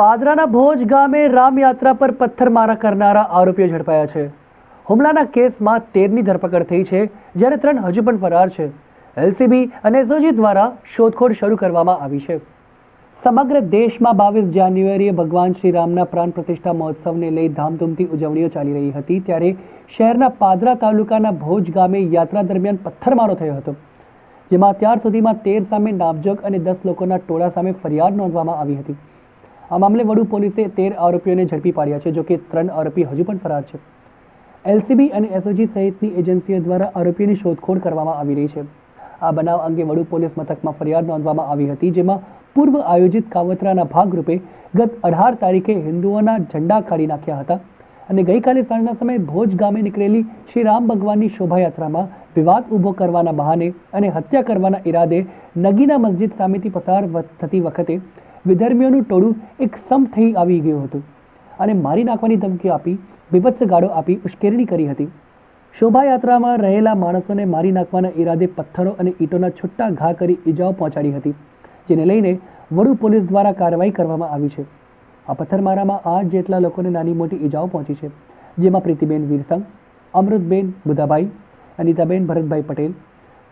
પાદરાના ભોજ ગામે રામયાત્રા પર પથ્થરમારા કરનારા આરોપીઓ ઝડપાયા છે. હુમલાના કેસમાં તેરની ધરપકડ થઈ છે, જ્યારે ત્રણ હજુ પણ ફરાર છે. એલસીબી અને એસઓજી દ્વારા શોધખોળ શરૂ કરવામાં આવી છે. સમગ્ર દેશમાં બાવીસ જાન્યુઆરીએ ભગવાન શ્રી રામના પ્રાણ પ્રતિષ્ઠા મહોત્સવને લઈ ધામધૂમથી ઉજવણીઓ ચાલી રહી હતી, ત્યારે શહેરના પાદરા તાલુકાના ભોજ ગામે યાત્રા દરમિયાન પથ્થરમારો થયો હતો. જેમાં અત્યાર સુધીમાં તેર સામે નામજોગ અને દસ લોકોના ટોળા સામે ફરિયાદ નોંધવામાં આવી હતી. આ મામલે વડુ પોલીસે તેર આરોપીઓને ઝડપી પાડ્યા છે જોકે ત્રણ આરોપી હજુ પણ ફરાર છે. એલસીબી અને એસઓજી સહિતની એજન્સીઓ દ્વારા આરોપીઓની શોધખોળ કરવામાં આવી રહી છે. આ બનાવ અંગે વડુ પોલીસ મથકમાં ફરિયાદ નોંધવામાં આવી હતી, જેમાં પૂર્વ આયોજિત કાવતરાના ભાગરૂપે ગત અઢાર તારીખે હિન્દુઓના ઝંડા કાઢી નાખ્યા હતા અને ગઈકાલે સાંજના સમયે ભોજ ગામે નીકળેલી શ્રી રામ ભગવાનની શોભાયાત્રામાં વિવાદ ઊભો કરવાના બહાને અને હત્યા કરવાના ઈરાદે નગીના મસ્જિદ સામેથી પસાર થતી વખતે વિધર્મીઓનું ટોળું એક સમ થઈ આવી ગયું હતું. અને મારી નાખવાની ધમકી આપી બીભત્સ ગાળો આપી, ઉશ્કેરણી કરી હતી. શોભાયાત્રામાં રહેલા માણસોને મારી નાખવાના ઈરાદે પથ્થરો અને ઈંટોના છૂટા ઘા કરી ઈજાઓ પહોંચાડી હતી, જેને લઈને વડુ પોલીસ દ્વારા કાર્યવાહી કરવામાં આવી છે. આ પથ્થરમારામાં આઠ જેટલા લોકોને નાની મોટી ઈજાઓ પહોંચી છે, જેમાં પ્રીતિબેન વીરસંગ, અમૃતબેન બુધાભાઈ, અનિતાબેન ભરતભાઈ પટેલ,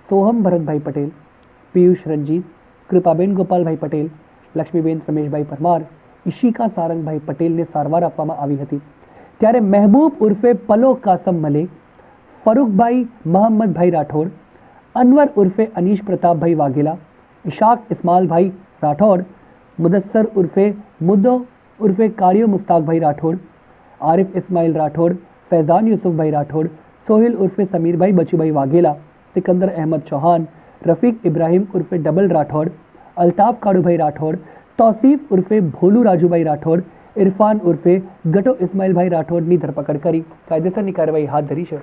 સોહમ ભરતભાઈ પટેલ, પિયુષ રંજીત કૃપાબેન ગોપાલભાઈ પટેલ લક્ષ્મીબેન રમેશભાઈ પરમાર ઈશિકા સારંગભાઈ પટેલને સારવાર આપવામાં આવી હતી ત્યારે મહેબૂબ ઉર્ફે પલો કાસમ મલેક ફરૂખભાઈ મહમ્મદભાઈ રાઠોડ અનવર ઉર્ફે અનીશ પ્રતાપભાઈ વાઘેલા ઇશાક ઇસ્માલભાઈ રાઠોડ મુદસ્સર ઉર્ફે મુદ્દો ઉર્ફે કાળિયો મુસ્તાકભાઈ રાઠોડ આરિફ ઇસ્માઇલ રાઠોડ ફૈઝાન યુસુફભાઈ રાઠોડ સોહિલ ઉર્ફે સમીરભાઈ બચુભાઈ વાઘેલા સિકંદર અહેમદ ચૌહાણ રફીક ઇબ્રાહિમ ઉર્ફે ડબલ રાઠોડ અલ્તાફ કાળુભાઈ રાઠોડ, તોસીફ ઉર્ફે ભોલુ રાજુભાઈ રાઠોડ, ઇરફાન ઉર્ફે ગટો ઇસ્માઇલભાઈ રાઠોડની ધરપકડ કરી. કાયદેસરની કાર્યવાહી હાથ ધરી છે.